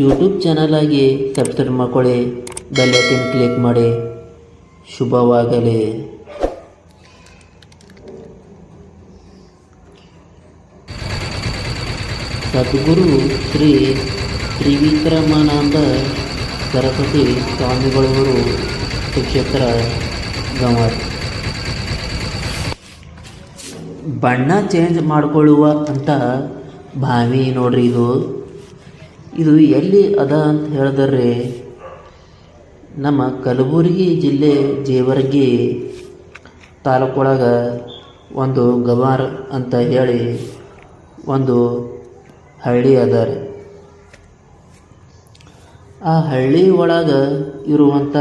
YouTube ಚಾನಲಾಗಿ subscribe ಮಾಡ್ಕೊಳ್ಳಿ. Bell icon click ಮಾಡಿ. ಶುಭವಾಗಲಿ. ಸದ್ಗುರು ಶ್ರೀ ತ್ರಿವಿಕ್ರಮಾನಂದ ಸರಸ್ವತಿ ಸ್ವಾಮಿಗಳವರು ಶಿಕ್ಷಕರ ಗಮರ್ ಬಣ್ಣ ಚೇಂಜ್ ಮಾಡಿಕೊಳ್ಳುವ ಅಂತ ಬಾವಿ ನೋಡ್ರಿ ಇದು. ಇದು ಎಲ್ಲಿ ಅದ ಅಂತ ಹೇಳಿದ್ರೆ ನಮ್ಮ ಕಲಬುರಗಿ ಜಿಲ್ಲೆ ಜೇವರ್ಗಿ ತಾಲೂಕೊಳಗೆ ಒಂದು ಗವಾರ್ ಅಂತ ಹೇಳಿ ಒಂದು ಹಳ್ಳಿ ಅದ ಆ ಹಳ್ಳಿ ಒಳಗೆ ಇರುವಂಥ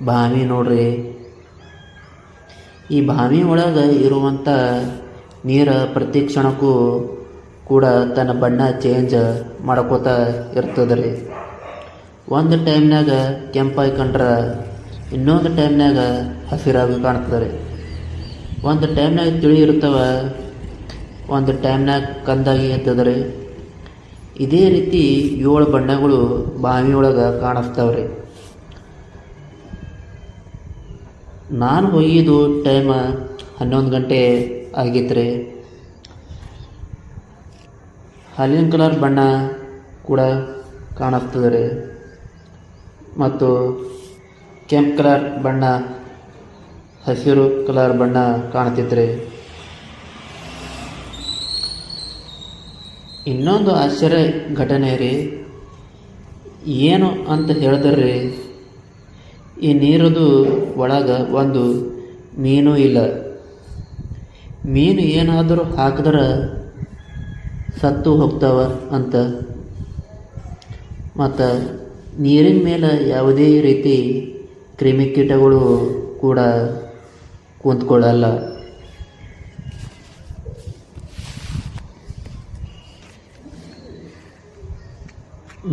ಬಾವಿ ನೋಡ್ರಿ. ಈ ಬಾವಿ ಒಳಗೆ ಇರುವಂಥ ನೀರ ಪ್ರತಿ ಕ್ಷಣಕ್ಕೂ ಕೂಡ ತನ್ನ ಬಣ್ಣ ಚೇಂಜ್ ಮಾಡ್ಕೋತ ಇರ್ತದೆ ರೀ ಒಂದು ಟೈಮ್ನಾಗ ಕೆಂಪಾಗಿ ಕಂಡ್ರೆ ಇನ್ನೊಂದು ಟೈಮ್ನಾಗ ಹಸಿರಾಗಿ ಕಾಣ್ತದೆ ರೀ ಒಂದು ಟೈಮ್ನಾಗ ತಿಳಿ ಇರ್ತವೆ, ಒಂದು ಟೈಮ್ನಾಗ ಕಂದಾಗಿ ಇರ್ತದೆ ರೀ ಇದೇ ರೀತಿ ಏಳು ಬಣ್ಣಗಳು ಬಾವಿ ಒಳಗೆ ಕಾಣಿಸ್ತಾವೆ ರೀ ನಾನು ಹೋಗಿದ್ದು ಟೈಮ್ ಹನ್ನೊಂದು ಗಂಟೆ ಆಗಿತ್ತು ರೀ ಹಾಲಿನ ಕಲರ್ ಬಣ್ಣ ಕೂಡ ಕಾಣಿಸ್ತದೆ ಮತ್ತು ಕೆಂಪು ಕಲರ್ ಬಣ್ಣ, ಹಸಿರು ಕಲರ್ ಬಣ್ಣ ಕಾಣ್ತಿತ್ತು ಇನ್ನೊಂದು ಆಶ್ಚರ್ಯ ಘಟನೆ ರೀ ಏನು ಅಂತ ಹೇಳಿದ್ರಿ, ಈ ನೀರದು ಒಳಗೆ ಒಂದು ಮೀನು ಇಲ್ಲ. ಮೀನು ಏನಾದರೂ ಹಾಕಿದ್ರೆ ಸತ್ತು ಹೋಗ್ತಾವ ಅಂತ. ಮತ್ತು ನೀರಿನ ಮೇಲೆ ಯಾವುದೇ ರೀತಿ ಕ್ರಿಮಿಕೀಟಗಳು ಕೂಡ ಕೂತ್ಕೊಳ್ಳಲ್ಲ.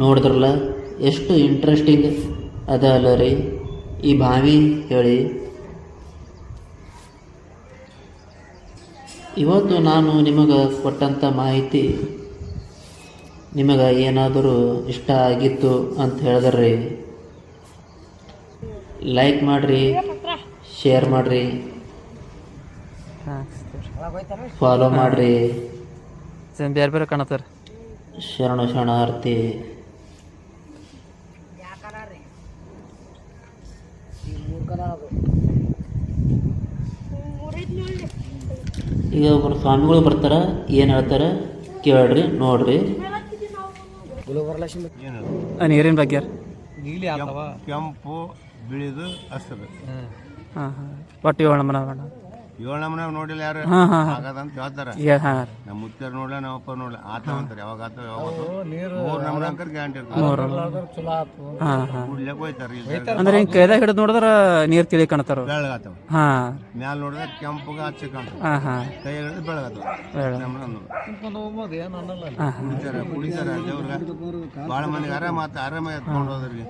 ನೋಡಿದ್ರಲ್ಲ, ಎಷ್ಟು ಇಂಟ್ರೆಸ್ಟಿಂಗ್ ಅದ ಅಲ್ಲ ರೀ. ಈ ಬಾವಿ ಹೇಳಿ ಇವತ್ತು ನಾನು ನಿಮಗೆ ಕೊಟ್ಟಂಥ ಮಾಹಿತಿ ನಿಮಗೆ ಏನಾದರೂ ಇಷ್ಟ ಆಗಿತ್ತು ಅಂತ ಹೇಳಿದ್ರಿ ಲೈಕ್ ಮಾಡಿರಿ ಶೇರ್ ಮಾಡಿರಿ ಫಾಲೋ ಮಾಡಿರಿ. ಬೇರೆ ಬೇರೆ ಕಾಣತ್ತಾರೆ? ಶರಣ ಶರಣಾರ್ಥಿ. ಈಗ ಒಬ್ಬರು ಸ್ವಾಮಿಗಳು ಬರ್ತಾರ ಏನು ಹೇಳ್ತಾರ ಕೇಳ್ರಿ ನೋಡ್ರಿ. ನೀರಿನ ಬಗ್ಗೆ ಕೆಂಪು ಬಿಳಿದು ಹಸಿರು. ಹಾಂ ಹಾಂ. ಪಟ್ಟಿ ಏಳು ಬಣ್ಣ ಏಳು ನಮ್ಮನೆ ನೋಡಿಲ್ಲ ಯಾರು? ಹಾಂ ಹಾಂ ಹಾಂ. ಆಗದಂತ ಹೇಳ್ತಾರೆ. ಈಗ ಹಾಂ. ನಮ್ಮ ಮುತ್ಯಾರ ನೋಡ್ಲ ನಮ್ಮ ಅಪ್ಪ ನೋಡ್ಲ. ಆತ ಅಂತಾರೆ ಯಾವಾಗ ಆತ ಯಾವಾಗ ಮೂರು ನಮ್ಮನೆ ಅಂಕರ್ ಗ್ಯಾರಂಟಿ ಇರ್ತಾರೆ ಹಾಂ ಹಾಂ. ಕುಡ್ಲಕ್ಕೆ ಹೋಯ್ತಾರೆ ಅಂದ್ರೆ ಹಿಂಗೆ ಕೈದಾಗ ಹಿಡಿದು ನೋಡಿದ್ರೆ ನೀರು ತಿಳಿ ಕಾಣ್ತಾರ? ಬೆಳಗಾತವ. ಹಾಂ. ಮ್ಯಾಲ ನೋಡಿದ್ರೆ ಕೆಂಪುಗ ಹಚ್ಚಿ ಕಾಣ್ತವೆ ಹಾಂ ಹಾಂ. ಕೈ ಹಿಡಿದು ಬೆಳಗಾತವ. ಬೆಳ ನಮ್ಮನೆ ಹಾಂ ಕುಡಿತಾರ ಕುಡಿತಾರ ದೇವ್ರಿಗೆ. ಭಾಳ ಮಂದಿಗೆ ಆರಾಮ ಆತ ಆರಾಮ ಎತ್ಕೊಂಡು ಹೋದ್ರಿಗೆ.